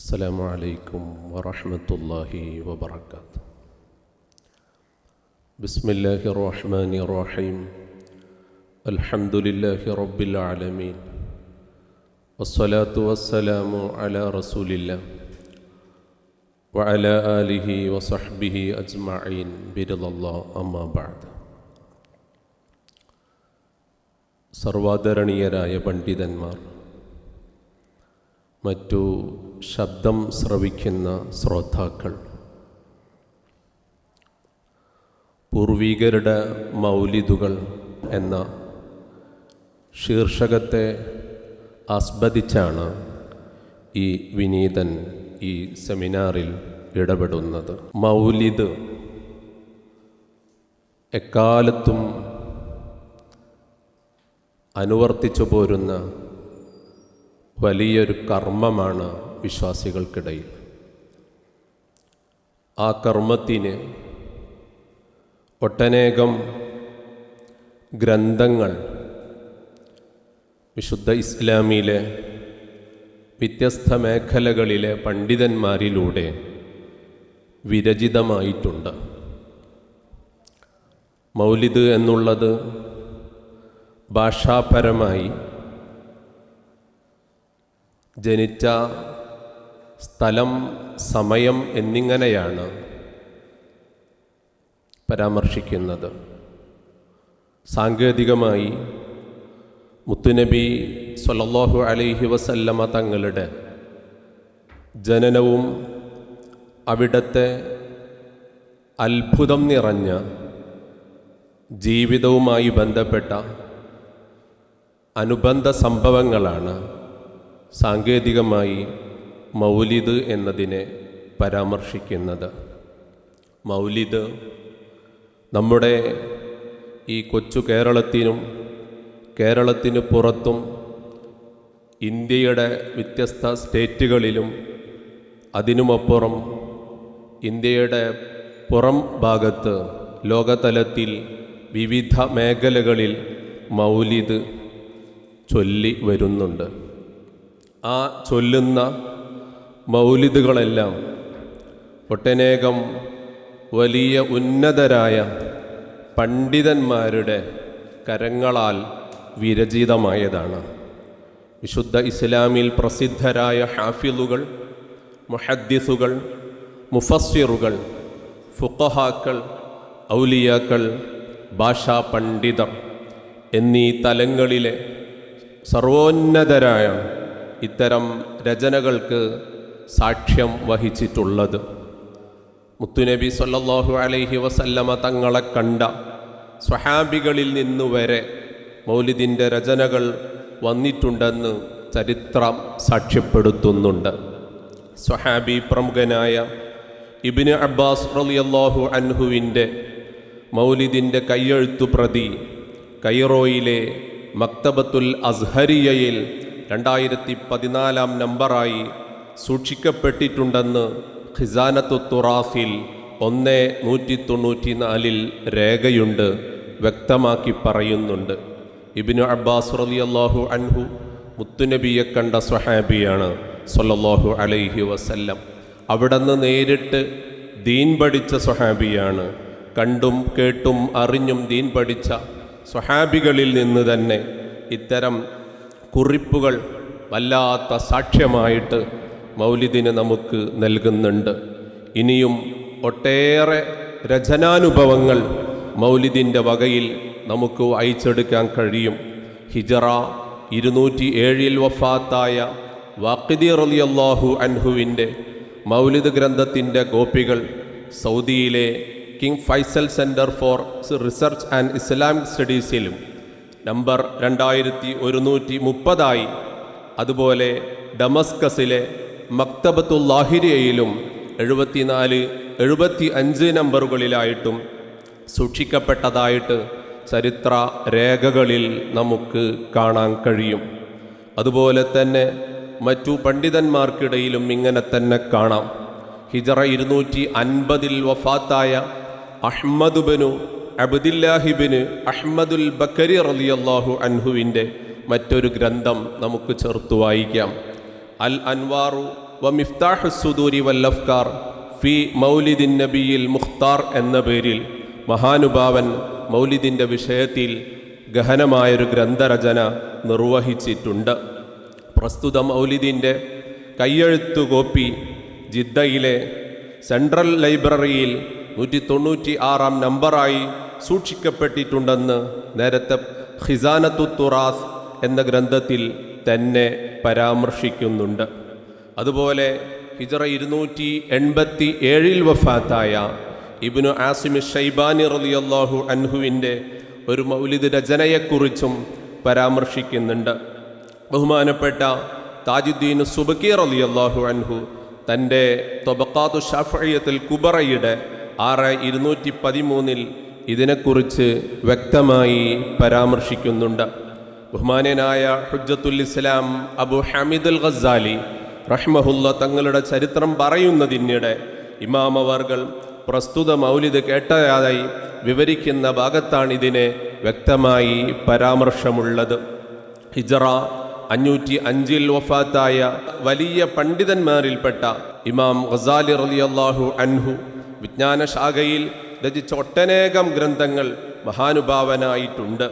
السلام عليكم ورحمة الله وبركاته بسم الله الرحمن الرحيم الحمد لله رب العالمين والصلاة والسلام على رسول الله وعلى آله وصحبه أجمعين برضا الله أما بعد സർവാദരണീയരായ പണ്ഡിതന്മാർ മറ്റു ശബ്ദം ശ്രവിക്കുന്ന ശ്രോതാക്കൾ. പൂർവീകരുടെ മൗലിദുകൾ എന്ന ശീർഷകത്തെ ആസ്പദിച്ചാണ് ഈ വിനീതൻ ഈ സെമിനാറിൽ ഇടപെടുന്നത്. മൗലിദ് എക്കാലത്തും അനുവർത്തിച്ചു പോരുന്ന വലിയൊരു കർമ്മമാണ് വിശ്വാസികൾക്കിടയിൽ. ആ കർമ്മത്തിന് ഒട്ടനേകം ഗ്രന്ഥങ്ങൾ വിശുദ്ധ ഇസ്ലാമിയിലെ വ്യത്യസ്ത മേഖലകളിലെ പണ്ഡിതന്മാരിലൂടെ വിരചിതമായിട്ടുണ്ട്. മൗലിദ് എന്നുള്ളത് ഭാഷാപരമായി ജനിച്ച സ്ഥലം സമയം എന്നിങ്ങനെയാണ് പരാമർശിക്കുന്നത്. സാങ്കേതികമായി മുത്തുനബി സൊല്ലാഹു അലൈഹി വസല്ലമ തങ്ങളുടെ ജനനവും അവിടത്തെ അത്ഭുതം നിറഞ്ഞ ജീവിതവുമായി ബന്ധപ്പെട്ട അനുബന്ധ സംഭവങ്ങളാണ് സാങ്കേതികമായി മൗലിദ് എന്നതിനെ പരാമർശിക്കുന്നത്. മൗലിദ് നമ്മുടെ ഈ കൊച്ചു കേരളത്തിനും കേരളത്തിന് പുറത്തും ഇന്ത്യയുടെ വ്യത്യസ്ത സ്റ്റേറ്റുകളിലും അതിനുമപ്പുറം ഇന്ത്യയുടെ പുറം ഭാഗത്ത് ലോകതലത്തിൽ വിവിധ മേഖലകളിൽ മൗലിദ് ചൊല്ലി വരുന്നുണ്ട്. ആ ചൊല്ലുന്ന മൗലിദുകളെല്ലാം ഒട്ടനേകം വലിയ ഉന്നതരായ പണ്ഡിതന്മാരുടെ കരങ്ങളാൽ വിരചിതമായതാണ്. വിശുദ്ധ ഇസ്ലാമിൽ പ്രസിദ്ധരായ ഹാഫിലുകൾ മുഹദ്ദിസുകൾ മുഫസ്സിറുകൾ ഫുക്കഹാക്കൾ ഔലിയാക്കൾ ഭാഷാ പണ്ഡിതർ എന്നീ തലങ്ങളിലെ സർവോന്നതരായ ഇത്തരം രചനകൾക്ക് സാക്ഷ്യം വഹിച്ചിട്ടുള്ളത്. മുത്തുനബി സല്ലാഹു അലൈഹി വസല്ലമ തങ്ങളെ കണ്ട സ്വഹാബികളിൽ നിന്നു വരെ മൗലിദിന്റെ രചനകൾ വന്നിട്ടുണ്ടെന്ന് ചരിത്രം സാക്ഷ്യപ്പെടുത്തുന്നുണ്ട്. സ്വഹാബി പ്രമുഖനായ ഇബിന് അബ്ബാസ് റളിയല്ലാഹു അൻഹുവിന്റെ മൗലിദിന്റെ കയ്യെഴുത്തു പ്രതി കൈറോയിലെ മക്തബത്തുൽ അസ്ഹരിയയിൽ രണ്ടായിരത്തി പതിനാലാം നമ്പറായി സൂക്ഷിക്കപ്പെട്ടിട്ടുണ്ടെന്ന് ഖിസാനത്തു തുറാഫിൽ ഒന്ന് നൂറ്റി തൊണ്ണൂറ്റി നാലിൽ രേഖയുണ്ട് വ്യക്തമാക്കി പറയുന്നുണ്ട്. ഇബിനു അബ്ബാസ് റളിയല്ലാഹു അൻഹു മുത്തുനബിയെ കണ്ട സ്വഹാബിയാണ് സൊല്ലാഹു അലൈഹി വസല്ലം. അവിടുന്ന് നേരിട്ട് ദീൻ പഠിച്ച സ്വഹാബിയാണ്. കണ്ടും കേട്ടും അറിഞ്ഞും ദീൻ പഠിച്ച സ്വഹാബികളിൽ നിന്ന് തന്നെ ഇത്തരം കുറിപ്പുകൾ വല്ലാത്ത സാക്ഷ്യമായിട്ട് മൗലിദിന് നമുക്ക് നൽകുന്നുണ്ട്. ഇനിയും ഒട്ടേറെ രചനാനുഭവങ്ങൾ മൗലിദിന്റെ വകയിൽ നമുക്ക് വായിച്ചെടുക്കാൻ കഴിയും. ഹിജറ ഇരുന്നൂറ്റി ഏഴിൽ വഫാത്തായ വാക്കിദി റളിയല്ലാഹു അൻഹുവിന്റെ മൗലിദ് ഗ്രന്ഥത്തിന്റെ കോപ്പികൾ സൗദിയിലെ king Faisal centre for research and Islamic സ്റ്റഡീസിലും number രണ്ടായിരത്തി ഒരുന്നൂറ്റി മുപ്പതായി. അതുപോലെ ഡമസ്കസിലെ മക്തബത്തുല്ലാഹിരിയയിലും എഴുപത്തിനാല് എഴുപത്തി അഞ്ച് നമ്പറുകളിലായിട്ടും സൂക്ഷിക്കപ്പെട്ടതായിട്ട് ചരിത്ര രേഖകളിൽ നമുക്ക് കാണാൻ കഴിയും. അതുപോലെ തന്നെ മറ്റു പണ്ഡിതന്മാർക്കിടയിലും ഇങ്ങനെ തന്നെ കാണാം. ഹിജറ ഇരുന്നൂറ്റി അൻപതിൽ വഫാത്തായ അഹ്മദുബനു അബ്ദില്ലാഹിബിന് അഹ്മദുൽ ബക്കരി റലിയല്ലാഹു അൻഹുവിന്റെ മറ്റൊരു ഗ്രന്ഥം നമുക്ക് ചേർത്ത് വായിക്കാം. അൽ അൻവാറു വ മിഫ്താഹു സുദൂരി വല്ലഫ്കാർ ഫി മൗലിദിൻ നബിയിൽ മുഖ്താർ എന്ന പേരിൽ മഹാനുഭാവൻ മൗലിദിന്റെ വിഷയത്തിൽ ഗഹനമായൊരു ഗ്രന്ഥരചന നിർവഹിച്ചിട്ടുണ്ട്. പ്രസ്തുത മൗലിദിന്റെ കയ്യെഴുത്തു കോപ്പി ജിദ്ദയിലെ സെൻട്രൽ ലൈബ്രറിയിൽ നൂറ്റി തൊണ്ണൂറ്റി ആറാം നമ്പറായി സൂക്ഷിക്കപ്പെട്ടിട്ടുണ്ടെന്ന് നേരത്തെ ഖിസാനത്തു തുറാസ് എന്ന ഗ്രന്ഥത്തിൽ തന്നെ പരാമർശിക്കുന്നുണ്ട്. അതുപോലെ ഹിജറ ഇരുന്നൂറ്റി എൺപത്തി ഏഴിൽ വഫാത്തായ ഇബ്നു ആസിമി ഷൈബാനി റളിയല്ലാഹു അൻഹുവിന്റെ ഒരു മൗലിദ് രചനയെക്കുറിച്ചും പരാമർശിക്കുന്നുണ്ട്. ബഹുമാനപ്പെട്ട താജുദ്ദീൻ സുബക്കി റളിയല്ലാഹു അൻഹു തന്റെ തൊബക്കാത്തു ഷാഫിയത്തിൽ കുബറയുടെ ആറ് ഇരുന്നൂറ്റി പതിമൂന്നിൽ ഇതിനെക്കുറിച്ച് വ്യക്തമായി പരാമർശിക്കുന്നുണ്ട്. ബഹുമാനനായ ഹുജ്ജത്തുൽ ഇസ്ലാം അബു ഹമീദുൽ ഖസാലി റഹ്മഹുല്ല തങ്ങളുടെ ചരിത്രം പറയുന്നതിനിടെ ഇമാമവർകൾ പ്രസ്തുത മൗലിദ് കേട്ടതായി വിവരിക്കുന്ന ഭാഗത്താണിതിനെ വ്യക്തമായി പരാമർശമുള്ളത്. ഹിജറ അഞ്ഞൂറ്റി അഞ്ചിൽ വഫാത്തായ വലിയ പണ്ഡിതന്മാരിൽപ്പെട്ട ഇമാം ഖസാലി റളിയല്ലാഹു അൻഹു വിജ്ഞാനശാഖയിൽ രചിച്ച ഒട്ടനേകം ഗ്രന്ഥങ്ങൾ മഹാനുഭാവനായിട്ടുണ്ട്.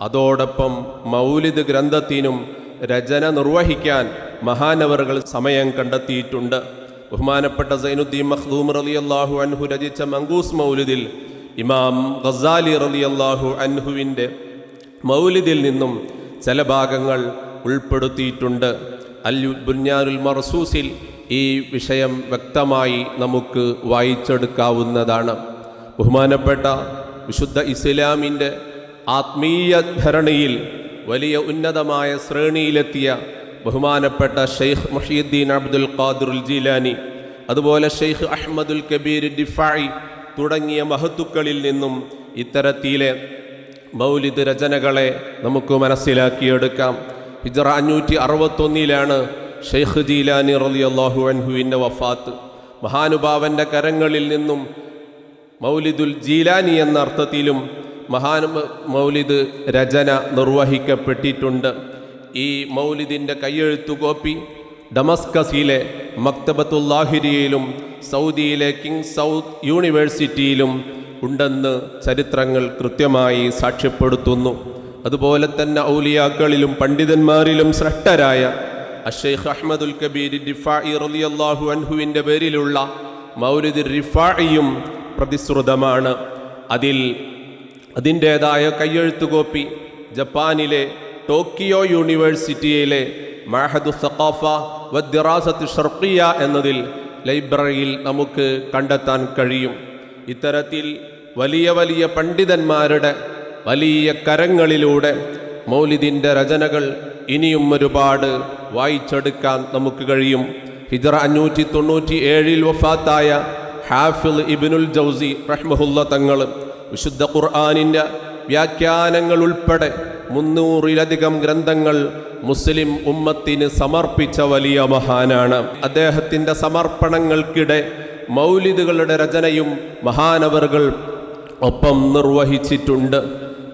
അതോടൊപ്പം മൗലിദ് ഗ്രന്ഥത്തിനും രചന നിർവഹിക്കാൻ മഹാനവറുകൾ സമയം കണ്ടെത്തിയിട്ടുണ്ട്. ബഹുമാനപ്പെട്ട സൈനുദ്ദീൻ മഖ്ദൂം അള്ളാഹു അൻഹു രചിച്ച മങ്കൂസ് മൗലിദിൽ ഇമാം ഖസാലി അള്ളാഹു അൻഹുവിന്റെ മൗലിദിൽ നിന്നും ചില ഭാഗങ്ങൾ ഉൾപ്പെടുത്തിയിട്ടുണ്ട്. അൽ ബുന്യാനുൽ മർസൂസിൽ ഈ വിഷയം വ്യക്തമായി നമുക്ക് വായിച്ചെടുക്കാവുന്നതാണ്. ബഹുമാനപ്പെട്ട വിശുദ്ധ ഇസ്ലാമിന്റെ ആത്മീയ ധരണിയിൽ വലിയ ഉന്നതമായ ശ്രേണിയിലെത്തിയ ബഹുമാനപ്പെട്ട ഷെയ്ഖ് മഷീദ്ദീൻ അബ്ദുൽ ഖാദിറുൽ ജീലാനി അതുപോലെ ഷെയ്ഖ് അഹമ്മദുൽ കബീർ ഡിഫായി തുടങ്ങിയ മഹത്തുക്കളിൽ നിന്നും ഇത്തരത്തിലെ മൗലിദ് രചനകളെ നമുക്ക് മനസ്സിലാക്കിയെടുക്കാം. ഹിജറ അഞ്ഞൂറ്റി അറുപത്തൊന്നിലാണ് ഷെയ്ഖ് ജീലാനി റളിയല്ലാഹു അൻഹുവിന്റെ വഫാത്ത്. മഹാനുഭാവന്റെ കരങ്ങളിൽ നിന്നും മൗലിദുൽ ജീലാനി എന്ന അർത്ഥത്തിലും മഹാൻ മൗലിദ് രചന നിർവഹിക്കപ്പെട്ടിട്ടുണ്ട്. ഈ മൗലിദിന്റെ കയ്യെഴുത്തു കോപ്പി ഡമസ്കസിലെ മക്തബത്തുല്ലാഹിരിയയിലും സൗദിയിലെ കിങ് സൗത്ത് യൂണിവേഴ്സിറ്റിയിലും ഉണ്ടെന്ന് ചരിത്രങ്ങൾ കൃത്യമായി സാക്ഷ്യപ്പെടുത്തുന്നു. അതുപോലെ തന്നെ ഔലിയാക്കളിലും പണ്ഡിതന്മാരിലും ശ്രേഷ്ഠരായ അഷേഖ് അഹമ്മദുൽ കബീർ റിഫായി റളിയല്ലാഹു അൻഹുവിന്റെ പേരിലുള്ള മൗലിദ് റിഫായിയും പ്രതിശ്രുതമാണ്. അതിൽ അതിന്റേതായ കയ്യെഴുത്തു കോപ്പി ജപ്പാനിലെ ടോക്കിയോ യൂണിവേഴ്സിറ്റിയിലെ മഹദു സഖാഫ വദ്ദിറാസത്ത് ഷർക്കിയ എന്നതിൽ ലൈബ്രറിയിൽ നമുക്ക് കണ്ടെത്താൻ കഴിയും. ഇത്തരത്തിൽ വലിയ വലിയ പണ്ഡിതന്മാരുടെ വലിയ കരങ്ങളിലൂടെ മൗലിദിന്റെ രചനകൾ ഇനിയും ഒരുപാട് വായിച്ചെടുക്കാൻ നമുക്ക് കഴിയും. ഹിജറ അഞ്ഞൂറ്റി തൊണ്ണൂറ്റി ഏഴിൽ വഫാത്തായ ഹാഫിൽ ഇബിനുൽ ജൗസി റഹ്മഹുല്ല തങ്ങൾ വിശുദ്ധ ഖുർആാനിന്റെ വ്യാഖ്യാനങ്ങൾ ഉൾപ്പെടെ മുന്നൂറിലധികം ഗ്രന്ഥങ്ങൾ മുസ്ലിം ഉമ്മത്തിന് സമർപ്പിച്ച വലിയ മഹാനാണ്. അദ്ദേഹത്തിന്റെ സമർപ്പണങ്ങൾക്കിടെ മൗലിദുകളുടെ രചനയും മഹാനവറുകൾ ഒപ്പം നിർവഹിച്ചിട്ടുണ്ട്.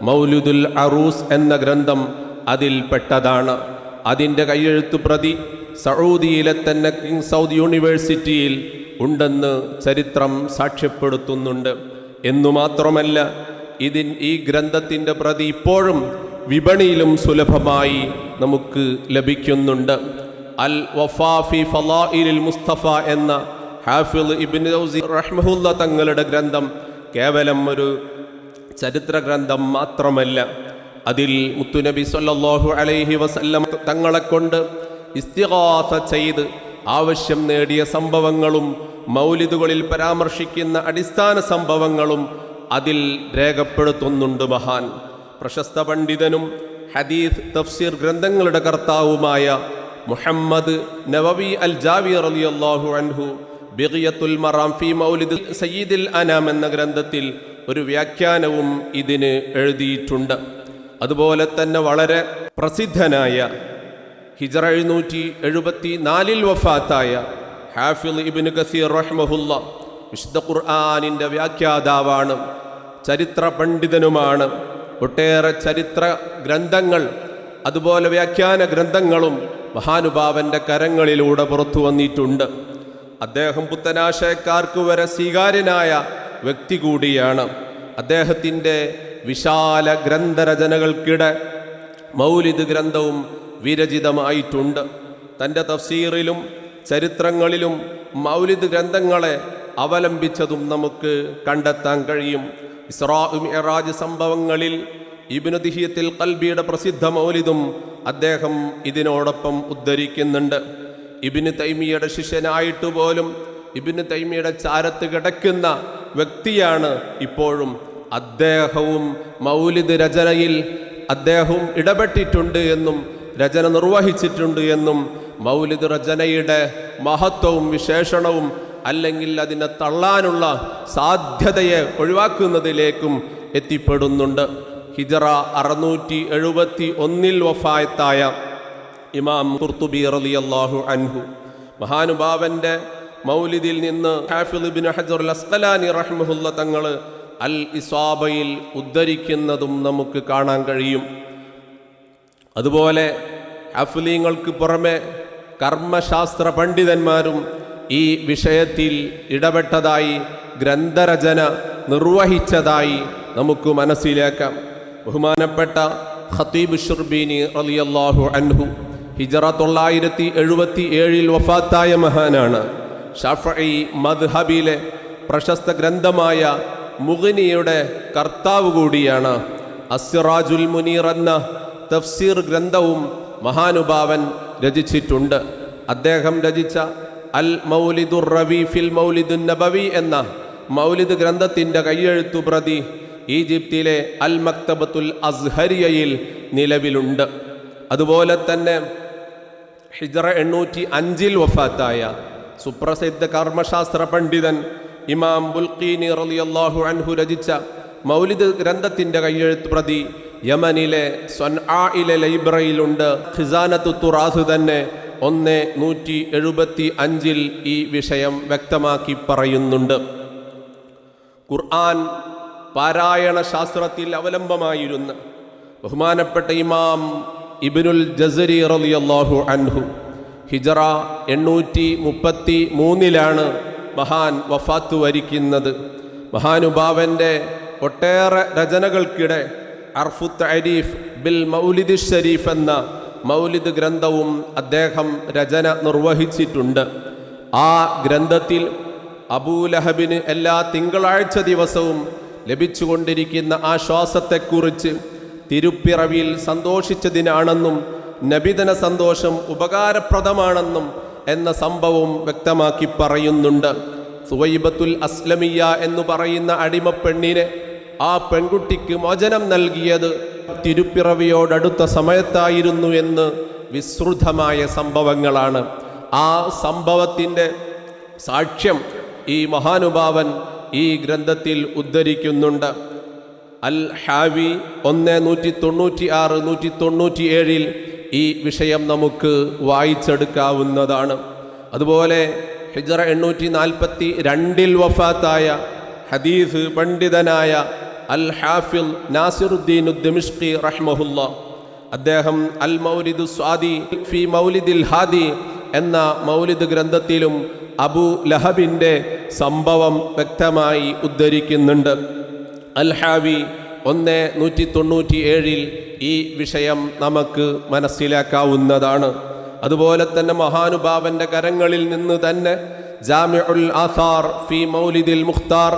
മൗലുദുൽ അറൂസ് എന്ന ഗ്രന്ഥം അതിൽ പെട്ടതാണ്. അതിന്റെ കയ്യെഴുത്തു പ്രതി സൗദിയിലെ തന്നെ കിങ് സൗദ് യൂണിവേഴ്സിറ്റിയിൽ ഉണ്ടെന്ന് ചരിത്രം സാക്ഷ്യപ്പെടുത്തുന്നുണ്ട്. എന്നു മാത്രമല്ല ഇതിൻ ഈ ഗ്രന്ഥത്തിന്റെ പ്രതി ഇപ്പോഴും വിപണിയിലും സുലഭമായി നമുക്ക് ലഭിക്കുന്നുണ്ട്. അൽ വഫാഫി ഫലാഇലിൽ മുസ്തഫ എന്ന ഹാഫിൽ ഇബിൻ റഹ്മഹുല്ല തങ്ങളുടെ ഗ്രന്ഥം കേവലം ഒരു ചരിത്ര ഗ്രന്ഥം മാത്രമല്ല. അതിൽ മുത്തുനബി സല്ലാഹു അലൈഹി വസല്ലം തങ്ങളെക്കൊണ്ട് ഇസ്തിഹാസ ചെയ്ത് ആവശ്യം നേടിയ സംഭവങ്ങളും മൗലിദുകളിൽ പരാമർശിക്കുന്ന അടിസ്ഥാന സംഭവങ്ങളും അതിൽ രേഖപ്പെടുത്തുന്നുണ്ട് മഹാൻ. പ്രശസ്ത പണ്ഡിതനും ഹദീദ് തഫ്സീർ ഗ്രന്ഥങ്ങളുടെ കർത്താവുമായ മുഹമ്മദ് നവവി അൽ ജാവിയർ അലി അള്ളാഹു അൻഹു ബിഗിയത്തുൽ മറാം ഫി മൗലിദ് സയ്യിദിൽ അനാം എന്ന ഗ്രന്ഥത്തിൽ ഒരു വ്യാഖ്യാനവും ഇതിന് എഴുതിയിട്ടുണ്ട്. അതുപോലെ തന്നെ വളരെ പ്രസിദ്ധനായ ഹിജറ എഴുന്നൂറ്റി എഴുപത്തി നാലിൽ വഫാത്തായ ഹാഫിൽ ഇബിൻ കസീർ റഹ്മഹുല്ല വിശുദ്ധ ഖുർആാനിന്റെ വ്യാഖ്യാതാവാണ് ചരിത്ര പണ്ഡിതനുമാണ്. ഒട്ടേറെ ചരിത്ര ഗ്രന്ഥങ്ങൾ അതുപോലെ വ്യാഖ്യാന ഗ്രന്ഥങ്ങളും മഹാനുഭാവന്റെ കരങ്ങളിലൂടെ പുറത്തു വന്നിട്ടുണ്ട്. അദ്ദേഹം പുത്തനാശയക്കാർക്ക് വരെ സ്വീകാര്യനായ വ്യക്തി കൂടിയാണ്. അദ്ദേഹത്തിന്റെ വിശാല ഗ്രന്ഥരചനകൾക്കിടെ മൗലിദ് ഗ്രന്ഥവും വിരചിതമായിട്ടുണ്ട്. തന്റെ തഫ്സീറിലും ചരിത്രങ്ങളിലും മൗലിദ് ഗ്രന്ഥങ്ങളെ അവലംബിച്ചതും നമുക്ക് കണ്ടെത്താൻ കഴിയും. ഇസ്രാ ഇറാജ് സംഭവങ്ങളിൽ ഇബിനു ദിഹിയത്തിൽ കൽബിയുടെ പ്രസിദ്ധ മൗലിദും അദ്ദേഹം ഇതിനോടൊപ്പം ഉദ്ധരിക്കുന്നുണ്ട്. ഇബിന് തൈമിയുടെ ശിഷ്യനായിട്ട് പോലും ഇബിന് തൈമിയുടെ ചാരത്ത് കിടക്കുന്ന വ്യക്തിയാണ് ഇപ്പോഴും അദ്ദേഹവും മൗലിദ് രചനയിൽ അദ്ദേഹവും ഇടപെട്ടിട്ടുണ്ട് എന്നും രചന നിർവഹിച്ചിട്ടുണ്ട് എന്നും മൗലിദ് രചനയുടെ മഹത്വവും വിശേഷണവും അല്ലെങ്കിൽ അതിനെ തള്ളാനുള്ള സാധ്യതയെ ഒഴിവാക്കുന്നതിലേക്കും എത്തിപ്പെടുന്നുണ്ട്. ഹിജറ അറുന്നൂറ്റി എഴുപത്തി ഒന്നിൽ വഫായത്തായ ഇമാം കുർത്തുബി റലി അള്ളാഹു അൻഹു. മഹാനുഭാവന്റെ മൗലിദിൽ നിന്ന് ഹാഫിദ് ബിൻ ഹജർ അസ്കലാനി റഹ്മഹുല്ല തങ്ങൾ അൽ ഇസ്വാബയിൽ ഉദ്ധരിക്കുന്നതും നമുക്ക് കാണാൻ കഴിയും. അതുപോലെ അഫ്ലീങ്ങൾക്ക് പുറമെ കർമ്മശാസ്ത്ര പണ്ഡിതന്മാരും ഈ വിഷയത്തിൽ ഇടപെട്ടതായി ഗ്രന്ഥരചന നിർവഹിച്ചതായി നമുക്ക് മനസ്സിലാക്കാം. ബഹുമാനപ്പെട്ട ഖത്തീബ് ഷുർബീനി റളിയല്ലാഹു അൻഹു ഹിജറ തൊള്ളായിരത്തി എഴുപത്തി ഏഴിൽ വഫാത്തായ മഹാനാണ്. ഷഫഈ മദ്ഹബിലെ പ്രശസ്ത ഗ്രന്ഥമായ മുഗനിയുടെ കർത്താവ് കൂടിയാണ്. അസ്റാജുൽ മുനീർ എന്ന തഫ്സീർ ഗ്രന്ഥവും മഹാനുഭാവൻ രചിച്ചിട്ടുണ്ട്. അദ്ദേഹം രചിച്ച അൽ മൗലിദുർ റവി ഫിൽ മൗലിദുൻ നബവി എന്ന മൗലിദ് ഗ്രന്ഥത്തിന്റെ കയ്യെഴുത്തു പ്രതി ഈജിപ്തിലെ അൽ മക്തബത്തുൽ അസ്ഹരിയയിൽ നിലവിലുണ്ട്. അതുപോലെ തന്നെ ഹിജറ എണ്ണൂറ്റി അഞ്ചിൽ വഫാത്തായ സുപ്രസിദ്ധ കർമ്മശാസ്ത്ര പണ്ഡിതൻ ഇമാം ബുൽഖീനി റളിയല്ലാഹു അൻഹു രചിച്ച മൗലിദ് ഗ്രന്ഥത്തിന്റെ കയ്യെഴുത്ത് പ്രതി യമനിലെ സ്വൻആയിലെ ലൈബ്രറിയിലുണ്ട്. ഖിസാനത്തു തുറാസ് തന്നെ ഒന്ന് നൂറ്റി എഴുപത്തി അഞ്ചിൽ ഈ വിഷയം വ്യക്തമാക്കി പറയുന്നുണ്ട്. ഖുർആൻ പാരായണ ശാസ്ത്രത്തിൽ അവലംബമായിരുന്ന. ബഹുമാനപ്പെട്ട ഇമാം ഇബിനുൽ ജസരി റളിയല്ലാഹു അൻഹു ഹിജറ എണ്ണൂറ്റി മുപ്പത്തി മൂന്നിലാണ് മഹാൻ വഫാത്ത് വരിക്കുന്നത്. മഹാനുഭാവന്റെ ഒട്ടേറെ രചനകൾക്കിടെ അർഫുത്ത് അരീഫ് ബിൽ മൗലിദ് ഷരീഫ് എന്ന മൗലിദ് ഗ്രന്ഥവും അദ്ദേഹം രചന നിർവഹിച്ചിട്ടുണ്ട്. ആ ഗ്രന്ഥത്തിൽ അബൂലഹബിന് എല്ലാ തിങ്കളാഴ്ച ദിവസവും ലഭിച്ചുകൊണ്ടിരിക്കുന്ന ആശ്വാസത്തെക്കുറിച്ച് തിരുപ്പിറവിയിൽ സന്തോഷിച്ചതിനാണെന്നും നബിതന സന്തോഷം ഉപകാരപ്രദമാണെന്നും എന്ന സംഭവം വ്യക്തമാക്കി പറയുന്നുണ്ട്. സുവൈബത്തുൽ അസ്ലമിയ എന്നു പറയുന്ന അടിമപ്പെണ്ണിനെ ആ പെൺകുട്ടിക്ക് മോചനം നൽകിയത് തിരുപ്പിറവിയോടടുത്ത സമയത്തായിരുന്നു എന്ന് വിസ്തൃതമായ സംഭവങ്ങളാണ്. ആ സംഭവത്തിന്റെ സാക്ഷ്യം ഈ മഹാനുഭാവൻ ഈ ഗ്രന്ഥത്തിൽ ഉദ്ധരിക്കുന്നുണ്ട്. അൽ ഹാവി ഒന്ന് നൂറ്റി തൊണ്ണൂറ്റി ആറ് നൂറ്റി തൊണ്ണൂറ്റി ഏഴിൽ ഈ വിഷയം നമുക്ക് വായിച്ചെടുക്കാവുന്നതാണ്. അതുപോലെ ഹിജറ എണ്ണൂറ്റി നാൽപ്പത്തി രണ്ടിൽ വഫാത്തായ ഹദീസ് പണ്ഡിതനായ അൽ ഹാഫിൽ നാസിറുദ്ദീൻ ഉദ്ദമിഷ്കി റഹ്മഹുല്ല. അദ്ദേഹം അൽ മൗലിദ് സ്വാദി ഫി മൗലിദിൽ ഹാദി എന്ന മൗലിദ് ഗ്രന്ഥത്തിലും അബു ലഹബിന്റെ സംഭവം വ്യക്തമായി ഉദ്ധരിക്കുന്നുണ്ട്. അൽ ഹാവി ഒന്ന് നൂറ്റി തൊണ്ണൂറ്റി ഏഴിൽ ഈ വിഷയം നമുക്ക് മനസ്സിലാക്കാവുന്നതാണ്. അതുപോലെ തന്നെ മഹാനുഭാവന്റെ കരങ്ങളിൽ നിന്ന് തന്നെ ജാമിഉൽ ആസാർ ഫി മൗലിദിൽ മുഖ്താർ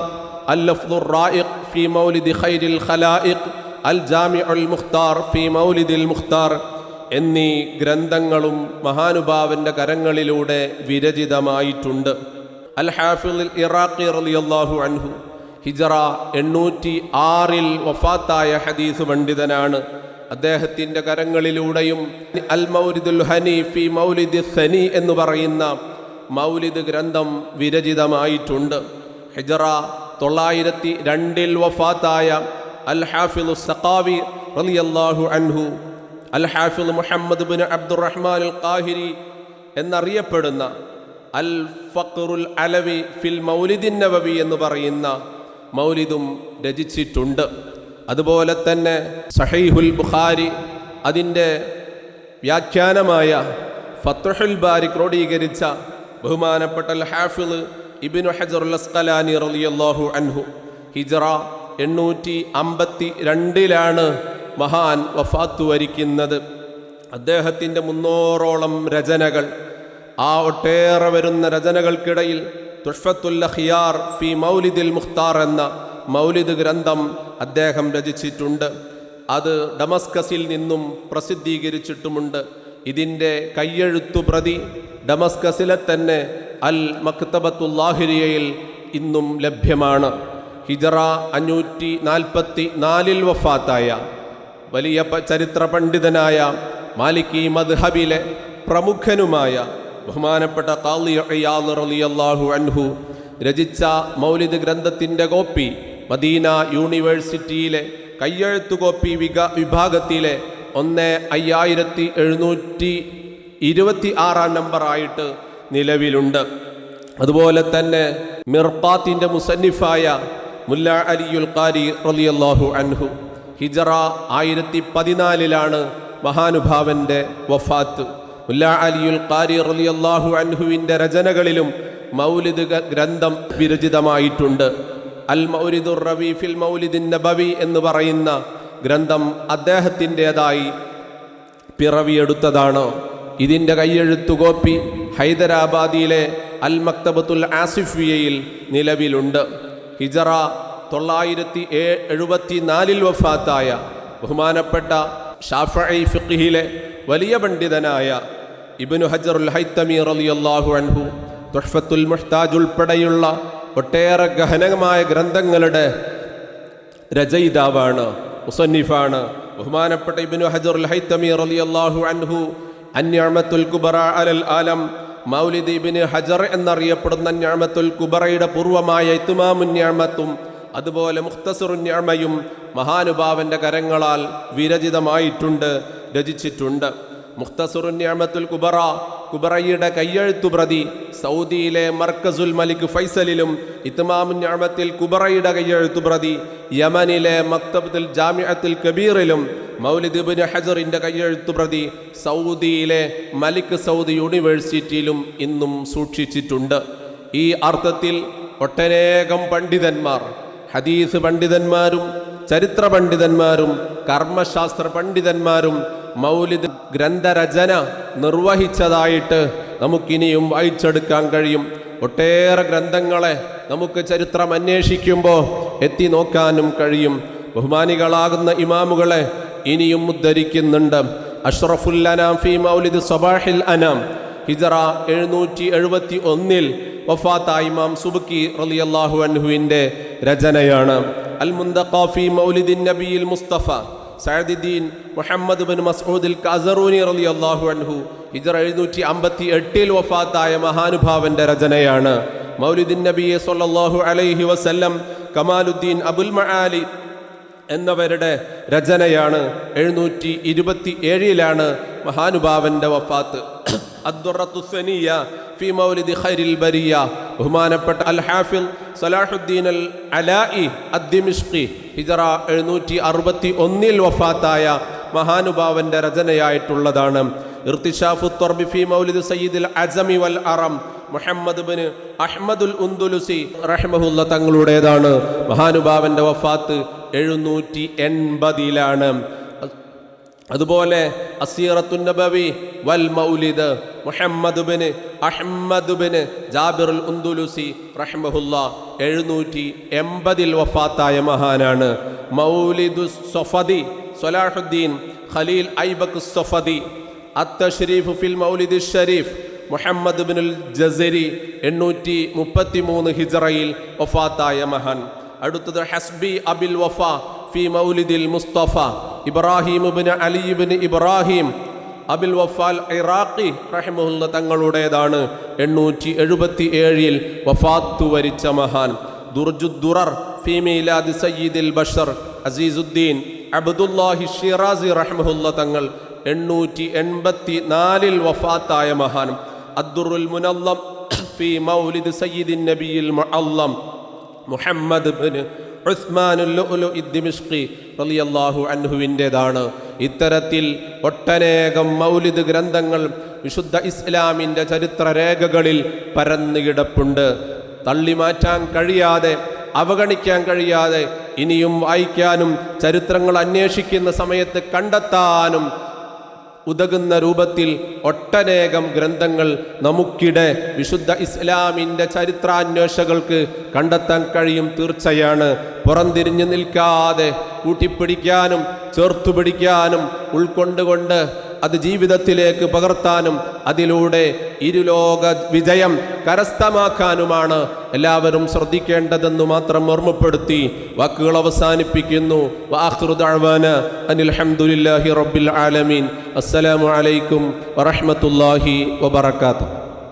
അൽ الرائق റായിഖ് مولد خير ഖൈരിൽ ഖലായിഖ് അൽ ജാമിഉൽ مولد المختار. എന്നീ ഗ്രന്ഥങ്ങളും മഹാനുഭാവന്റെ കരങ്ങളിലൂടെ വിരചിതമായിട്ടുണ്ട്. അൽ ഹാഫിൽ ഇറാഖി റളിയല്ലാഹു അൻഹു. ഹിജറ എണ്ണൂറ്റി ആറിൽ വഫാത്തായ ഹദീസ് പണ്ഡിതനാണ്. അദ്ദേഹത്തിന്റെ കരങ്ങളിലൂടെയും അൽ മൗലിദുൽ ഹനി ഫി മൗലിദ് സനി എന്ന് പറയുന്ന മൗലിദ് ഗ്രന്ഥം വിരചിതമായിട്ടുണ്ട്. ഹിജറ തൊള്ളായിരത്തി രണ്ടിൽ വഫാത്തായ അൽ ഹാഫിദ് സഖാവി റളിയല്ലാഹു അൻഹു അൽ ഹാഫിദ് മുഹമ്മദ് ബിൻ അബ്ദുറഹ്മാൻ അൽ കാഹിരി എന്നറിയപ്പെടുന്ന അൽ ഫഖറുൽ അലവി ഫിൽ മൗലിദിൻ നബവി എന്ന് പറയുന്ന മൗലിദും രചിച്ചിട്ടുണ്ട്. അതുപോലെ തന്നെ സഹൈഹുൽ ബുഖാരി അതിന്റെ വ്യാഖ്യാനമായ ഫത്തുഹുൽ ബാരി ക്രോഡീകരിച്ച ബഹുമാനപ്പെട്ട അൽ ഹാഫിൾ ഇബിനു ഹജറുൽ അസ്കലാനി റളിയല്ലാഹു അൻഹു. ഹിജറ എണ്ണൂറ്റി അമ്പത്തി രണ്ടിലാണ് മഹാൻ വഫാത്തു വരിക്കുന്നത്. അദ്ദേഹത്തിന്റെ മുന്നൂറോളം രചനകൾ ആ ഒട്ടേറെ വരുന്ന രചനകൾക്കിടയിൽ തുഷ്ഫത്തുൽ ഹിയാർ ഫി മൗലിദിൽ മുഖ്താർ എന്ന മൗലിദ് ഗ്രന്ഥം അദ്ദേഹം രചിച്ചിട്ടുണ്ട്. അത് ഡമസ്കസിൽ നിന്നും പ്രസിദ്ധീകരിച്ചിട്ടുമുണ്ട്. ഇതിന്റെ കയ്യെഴുത്തു പ്രതി ഡമസ്കസിലെ തന്നെ അൽ മക്തബത്തുല്ലാഹിരിയയിൽ ഇന്നും ലഭ്യമാണ്. ഹിജറ അഞ്ഞൂറ്റി നാൽപ്പത്തി നാലിൽ വഫാത്തായ വലിയ ചരിത്ര പണ്ഡിതനായ മാലിക്കി മദ്ഹബിലെ പ്രമുഖനുമായ ബഹുമാനപ്പെട്ട റളിയല്ലാഹു അൻഹു രചിച്ച മൗലിദ് ഗ്രന്ഥത്തിന്റെ കോപ്പി മദീന യൂണിവേഴ്സിറ്റിയിലെ കയ്യെഴുത്തു കോപ്പി വിക വിഭാഗത്തിലെ ഒന്ന് അയ്യായിരത്തി എഴുന്നൂറ്റി ഇരുപത്തി ആറാം നമ്പറായിട്ട് നിലവിലുണ്ട്. അതുപോലെ തന്നെ മിർഖാത്തിന്റെ മുസന്നിഫായ മുല്ല അലിയുൽ ഖാരി റളിയല്ലാഹു അൻഹു ഹിജറ ആയിരത്തി പതിനാലിലാണ് മഹാനുഭാവന്റെ വഫാത്ത്. മുല്ല അലിയുൽ ഖാരി റളിയല്ലാഹു അൻഹുവിന്റെ രചനകളിലും മൗലിദ് ഗ്രന്ഥം വിരചിതമായിട്ടുണ്ട്. അൽ മൗലിദുർ റവി ഫിൽ മൗലിദിൻ നബവി എന്ന് പറയുന്ന ഗ്രന്ഥം അദ്ദേഹത്തിന്റെതായി പിറവിയെടുത്തതാണ്. ഇതിന്റെ കയ്യെഴുത്തു കോപ്പി ഹൈദരാബാദിയിലെ അൽ മക്തബത്തുൽ ആസിഫിയയിൽ നിലവിലുണ്ട്. ഹിജറ തൊള്ളായിരത്തി ഏ എഴുപത്തി നാലിൽ വഫാത്തായ ബഹുമാനപ്പെട്ട ഷാഫഈ ഫിഖിലെ വലിയ പണ്ഡിതനായ ഇബ്നു ഹജറുൽ ഹൈത്തമി റളിയല്ലാഹു അൻഹു തുഷ്ഫത്തുൽ മുഹ്താജ് ഉൾപ്പെടെയുള്ള ഒട്ടേറെ ഗഹനമായ ഗ്രന്ഥങ്ങളുടെ രചയിതാവാണ് മുസന്നിഫാണ് ബഹുമാനപ്പെട്ട ഇബ്നു ഹജറുൽ ഹൈത്തമി റളിയല്ലാഹു അൻഹു അന്യാമത്തുൽ കുബറ അലൽ ആലം. മൗലിദ് ഹജർ എന്നറിയപ്പെടുന്ന ഞാമത്തുൽ കുബറയുടെ പൂർവമായ ഇത്തുമാമുന്യാമത്തും അതുപോലെ മുഖ്തസുറുന്യാമയും മഹാനുഭാവന്റെ കരങ്ങളാൽ വിരചിതമായിട്ടുണ്ട് രചിച്ചിട്ടുണ്ട്. മുഖ്തസുറുന്യാമത്തുൽ കുബറ. കുബറയുടെ കയ്യെഴുത്തു പ്രതി സൗദിയിലെ മർക്കസുൽ മലിക് ഫൈസലിലും ഇത്മാമുന്യാമത്തിൽ കുബറയുടെ കയ്യെഴുത്തു പ്രതി യമനിലെ മക്തബത്തുൽ ജാമ്യത്തിൽ കബീറിലും മൗലിദ് ഇബ്നു ഹജറിന്റെ കയ്യെഴുത്തു പ്രതി സൗദിയിലെ മലിക് സൗദി യൂണിവേഴ്സിറ്റിയിലും ഇന്നും സൂക്ഷിച്ചിട്ടുണ്ട്. ഈ അർത്ഥത്തിൽ ഒട്ടനേകം പണ്ഡിതന്മാർ ഹദീസ് പണ്ഡിതന്മാരും ചരിത്ര പണ്ഡിതന്മാരും കർമ്മശാസ്ത്ര പണ്ഡിതന്മാരും മൗലിദ് ഗ്രന്ഥരചന നിർവഹിച്ചതായിട്ട് നമുക്കിനിയും വായിച്ചെടുക്കാൻ കഴിയും. ഒട്ടേറെ ഗ്രന്ഥങ്ങളെ നമുക്ക് ചരിത്രം അന്വേഷിക്കുമ്പോൾ എത്തി നോക്കാനും കഴിയും. ബഹുമാനികളാകുന്ന ഇമാമുകളെ ഇനിയും ഉദ്ധരിക്കുന്നുണ്ട്. അഷ്റഫുൽ അനാം ഫി മൗലിദ് സബാഹിൽ അനാം. ഹിജറ എഴുന്നൂറ്റി എഴുപത്തി ഒന്നിൽ വഫാത്ത ഇമാം സുബുക്കി റളിയല്ലാഹു അൻഹുവിന്റെ രചനയാണ്. അൽ മുന്തഖാഫി മൗലിദിൻ നബിയിൽ മുസ്തഫ. സഅദുദ്ദീൻ മുഹമ്മദ് ബിൻ മസ്ഊദിൽ കസറൂനി റളിയല്ലാഹു അൻഹു. ഇജർ എഴുന്നൂറ്റി അമ്പത്തി എട്ടിൽ വഫാത്തായ മഹാനുഭാവന്റെ രചനയാണ്. മൗലിദിൻ നബിയെ സൊല്ലാഹു അലൈഹി വസല്ലം കമാലുദ്ദീൻ അബുൽ മആലി എന്നവരുടെ രചനയാണ് എഴുന്നൂറ്റി ഇരുപത്തി ഏഴിലാണ് മഹാനുഭാവന്റെ വഫാത്ത്. അദ്ദുറത്തുസനിയ ഫി മൗലിദി ഖൈരിൽ ബരിയ. ബഹുമാനപ്പെട്ട അൽ ഹാഫിൽ സലാഹുദ്ദീൻ അൽ അലായി അദ്ദിമിഷ്കി ഹിജറ എഴുന്നൂറ്റി അറുപത്തി ഒന്നിൽ വഫാത്തായ മഹാനുഭാവന്റെ രചനയായിട്ടുള്ളതാണ്. ഇർത്തിഷാഫു തൊർബി ഫി മൗലിദ് സയ്യിദുൽ അസമി വൽ അറം. മുഹമ്മദ് ബിൻ അഹ്മദുൽ ഉന്ദുലുസി റഹ്മഹുല്ല തങ്ങളുടേതാണ്. മഹാനുഭാവന്റെ വഫാത്ത് എഴുന്നൂറ്റി എൺപതിലാണ് അതുപോലെ അസീറത്തുൻ നബവി വൽ മൗലിദ് മുഹമ്മദ് ബിൻ അഹ്മദ് ബിൻ ജാബിറുൽ ഉന്ദുലുസി റഹ്മഹുല്ല എഴുന്നൂറ്റി എൺപതിൽ വഫാത്തായ മഹാനാണ്. മൗലിദു സൊഫദി സൊലാഹുദ്ദീൻ ഖലീൽ ഐബക് സൊഫദി അത്തഷരീഫ് ഫിൽ മൗലിദ് ഷരീഫ് മുഹമ്മദ് ബിനുൽ ജസരി എണ്ണൂറ്റി മുപ്പത്തി മൂന്ന് ഹിജറയിൽ വഫാത്തായ മഹാൻ. അടുത്തത് ഹസ്ബി അബിൽ വഫ ഫി മൗലിദിൽ മുസ്തഫ. Ibrahim bin Ali Ibrahim. അബിൽ വഫാൽ ഇറാഖി റഹിമുല്ല തങ്ങളുടേതാണ്. എണ്ണൂറ്റി എഴുപത്തി ഏഴിൽ വഫാത്തു വരിച്ച മഹാൻ. ദുർജുദ്ദുറർ ഫി മീലാദ് സയ്യിദിൽ ബഷർ. അസീസുദ്ദീൻ അബ്ദുല്ലാഹി ഷിറാസി റഹ്മുല്ല തങ്ങൾ എണ്ണൂറ്റി എൺപത്തി നാലിൽ വഫാത്തായ മഹാൻ അദ്ദുറുൽ മുനല്ലം ഫി മൗലിദ് സയ്യിദിൻ നബിയിൽ മുഅല്ലം മുഹമ്മദ് ബിൻ റളിയല്ലാഹു അൻഹുവിന്റെതാണ്. ഇത്തരത്തിൽ ഒട്ടനേകം മൗലിദ് ഗ്രന്ഥങ്ങൾ വിശുദ്ധ ഇസ്ലാമിന്റെ ചരിത്ര രേഖകളിൽ പരന്നു കിടപ്പുണ്ട് തള്ളിമാറ്റാൻ കഴിയാതെ അവഗണിക്കാൻ കഴിയാതെ ഇനിയും വായിക്കാനും ചരിത്രങ്ങൾ അന്വേഷിക്കുന്ന സമയത്ത് കണ്ടെത്താനും ഉതകുന്ന രൂപത്തിൽ ഒട്ടനേകം ഗ്രന്ഥങ്ങൾ നമുക്കിടെ വിശുദ്ധ ഇസ്ലാമിന്റെ ചരിത്രാന്വേഷകൾക്ക് കണ്ടെത്താൻ കഴിയും തീർച്ചയാണ്. പുറംതിരിഞ്ഞു നിൽക്കാതെ കൂട്ടിപ്പിടിക്കാനും ചേർത്തുപിടിക്കാനും ഉൾക്കൊണ്ടുകൊണ്ട് അത് ജീവിതത്തിലേക്ക് പകർത്താനും അതിലൂടെ ഇരുലോക വിജയം കരസ്ഥമാക്കാനുമാണ് എല്ലാവരും ശ്രദ്ധിക്കേണ്ടതെന്ന് മാത്രം ഓർമ്മപ്പെടുത്തി വാക്കുകൾ അവസാനിപ്പിക്കുന്നു. വാഖിറു ദഅ്വാന അനിൽ ഹംദുലില്ലാഹി റബ്ബിൽ ആലമീൻ. വറഹ്മത്തുള്ളാഹി വബറകാതുഹു.